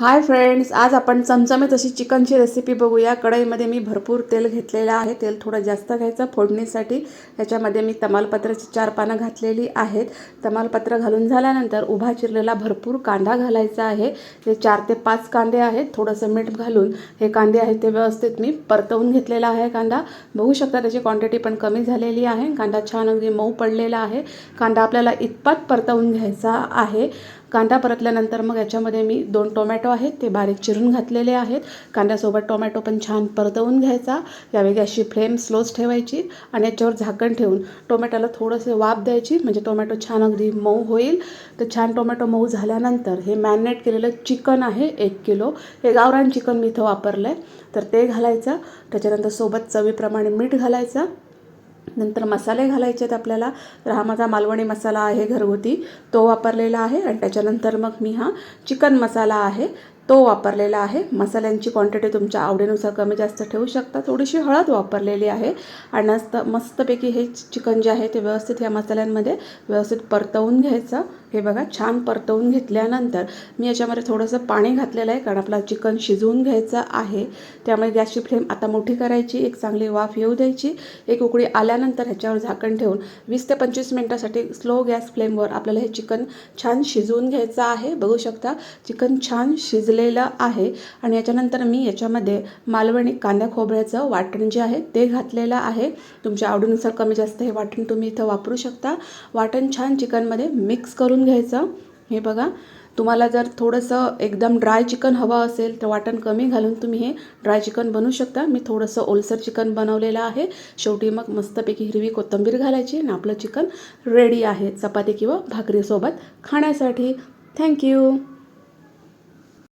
Hi friends आज आपण चमचमीत अशी चिकनची रेसिपी बघूया. कढईमध्ये मी भरपूर तेल घेतलेलं आहे. तेल थोडं जास्त घ्यायचं फोडणीसाठी. ह्याच्यामध्ये मी तमालपत्राची चार पानं घातलेली आहेत. तमालपत्र घालून झाल्यानंतर उभा चिरलेला भरपूर कांदा घालायचा आहे. हे चार ते पाच कांदे आहेत. थोडंसं मीठ घालून हे कांदे आहेत ते व्यवस्थित मी परतवून घेतलेला आहे कांदा. बघू शकता त्याची क्वांटिटी पण कमी झालेली आहे. कांदा छान अगदी मऊ पडलेला आहे. कांदा आपल्याला इतपत परतवून घ्यायचा आहे. कांदा परतल्यानंतर मग याच्यामध्ये मी दोन टोमॅटो आहेत ते बारीक चिरून घातलेले आहेत. कांद्यासोबत टोमॅटो पण छान परतवून घ्यायचा. यावेळी गॅसची फ्लेम स्लोच ठेवायची आणि याच्यावर झाकण ठेवून टोमॅटोला थोडंसे वाफ द्यायची म्हणजे टोमॅटो छान अगदी मऊ होईल. तर छान टोमॅटो मऊ झाल्यानंतर हे मॅरिनेट केलेलं चिकन आहे एक किलो. हे गावरान चिकन मी इथं वापरलं आहे तर ते घालायचं. त्याच्यानंतर सोबत चवीप्रमाणे मीठ घालायचं. नंतर मसाले घालायचे आहेत आपल्याला. तर हा माझा मालवणी मसाला आहे घरगुती. तो वापरलेला आहे आणि त्याच्यानंतर मग मी हा चिकन मसाला आहे. तो वापरलेला आहे. मसाल्यांची क्वांटिटी तुमच्या आवडीनुसार कमी जास्त ठेवू शकता. थोडीशी हळद वापरलेली आहे. आणि मस्त मस्तपैकी हे चिकन जे आहे ते व्यवस्थित ह्या मसाल्यांमध्ये व्यवस्थित परतवून घ्यायचं. हे बघा छान परतवून घेतल्यानंतर मी याच्यामध्ये थोडंसं पाणी घातलेलं आहे कारण आपला चिकन शिजवून घ्यायचं आहे. त्यामुळे गॅसची फ्लेम आता मोठी करायची एक चांगली वाफ येऊ द्यायची. एक उकळी आल्यानंतर ह्याच्यावर झाकण ठेवून वीस ते पंचवीस मिनटासाठी स्लो गॅस फ्लेमवर आपल्याला हे चिकन छान शिजवून घ्यायचं आहे. बघू शकता चिकन छान शिजलेलं आहे. आणि याच्यानंतर मी याच्यामध्ये मालवणी कांद्या खोबऱ्याचं वाटण जे आहे ते घातलेलं आहे. तुमच्या आवडीनुसार कमी जास्त हे वाटण तुम्ही इथं वापरू शकता. वाटण छान चिकनमध्ये मिक्स करून करून घ्यायचं. हे बघा तुम्हाला जर थोडंसं एकदम ड्राय चिकन हवं असेल तर वाटण कमी घालून तुम्ही हे ड्राय चिकन बनवू शकता. मी थोडंसं ओलसर चिकन बनवलेलं आहे. शेवटी मग मस्तपैकी हिरवी कोथिंबीर घालायची आणि आपलं चिकन रेडी आहे. चपाती किंवा भाकरीसोबत खाण्यासाठी. थँक्यू